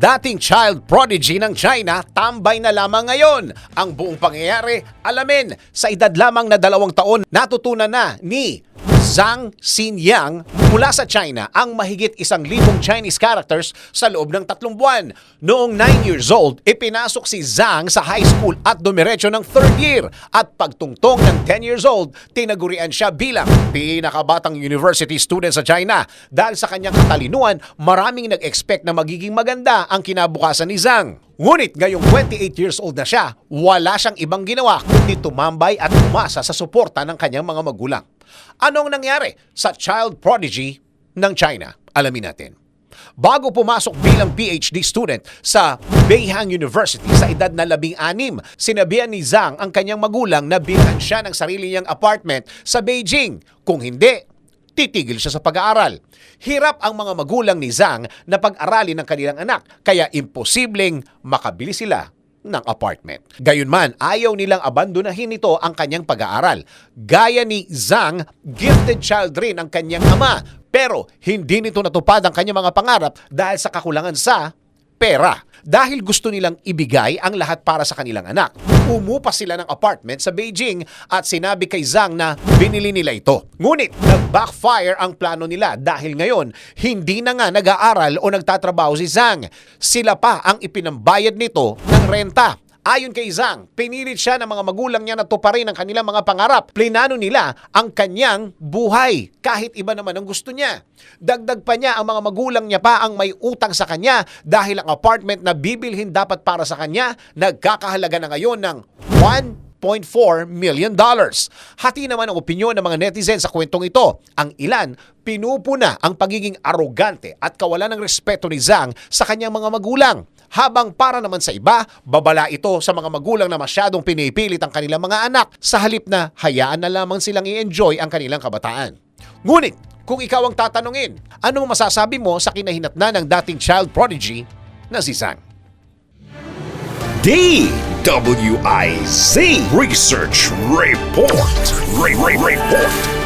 dating child prodigy ng China, tambay na lamang ngayon. Ang buong pangyayari, alamin, sa edad lamang na dalawang taon, natutunan na ni Zhang Xinyang mula sa China ang mahigit isang libong Chinese characters sa loob ng tatlong buwan. Noong 9 years old, ipinasok si Zhang sa high school at dumiretso ng third year. At pagtungtong ng 10 years old, tinagurian siya bilang pinakabatang university student sa China. Dahil sa kanyang katalinuhan, maraming nag-expect na magiging maganda ang kinabukasan ni Zhang. Ngunit ngayong 28 years old na siya, wala siyang ibang ginawa kundi tumambay at umasa sa suporta ng kanyang mga magulang. Anong nangyari sa child prodigy ng China? Alamin natin. Bago pumasok bilang PhD student sa Beihang University sa edad na labing anim, sinabihan ni Zhang ang kanyang magulang na bilhan siya ng sarili niyang apartment sa Beijing. Kung hindi, titigil siya sa pag-aaral. Hirap ang mga magulang ni Zhang na pag-aralin ng kanilang anak, kaya imposibleng makabili sila ng apartment. Gayunman, ayaw nilang abandonahin ito ang kanyang pag-aaral. Gaya ni Zhang, gifted child rin ang kanyang ama, pero hindi nito natupad ang kanyang mga pangarap dahil sa kakulangan sa pera. Dahil gusto nilang ibigay ang lahat para sa kanilang anak. Umupa sila ng apartment sa Beijing at sinabi kay Zhang na binili nila ito. Ngunit nag-backfire ang plano nila dahil ngayon hindi na nga nag-aaral o nagtatrabaho si Zhang. Sila pa ang ipinambayad nito renta. Ayon kay Zhang, pinilit siya ng mga magulang niya na tuparin ang kanilang mga pangarap. Plinano nila ang kanyang buhay kahit iba naman ang gusto niya. Dagdag pa niya ang mga magulang niya pa ang may utang sa kanya dahil ang apartment na bibilhin dapat para sa kanya nagkakahalaga na ngayon ng 1.4 million dollars. Hati naman ang opinyon ng mga netizen sa kwentong ito. Ang ilan, pinupuna ang pagiging arogante at kawalan ng respeto ni Zhang sa kanyang mga magulang. Habang para naman sa iba, babala ito sa mga magulang na masyadong pinipilit ang kanilang mga anak sa halip na hayaan na lamang silang i-enjoy ang kanilang kabataan. Ngunit, kung ikaw ang tatanungin, ano masasabi mo sa kinahinatnan ng dating child prodigy na si Zhang? DWIZ Research Report. Re- Re- Report.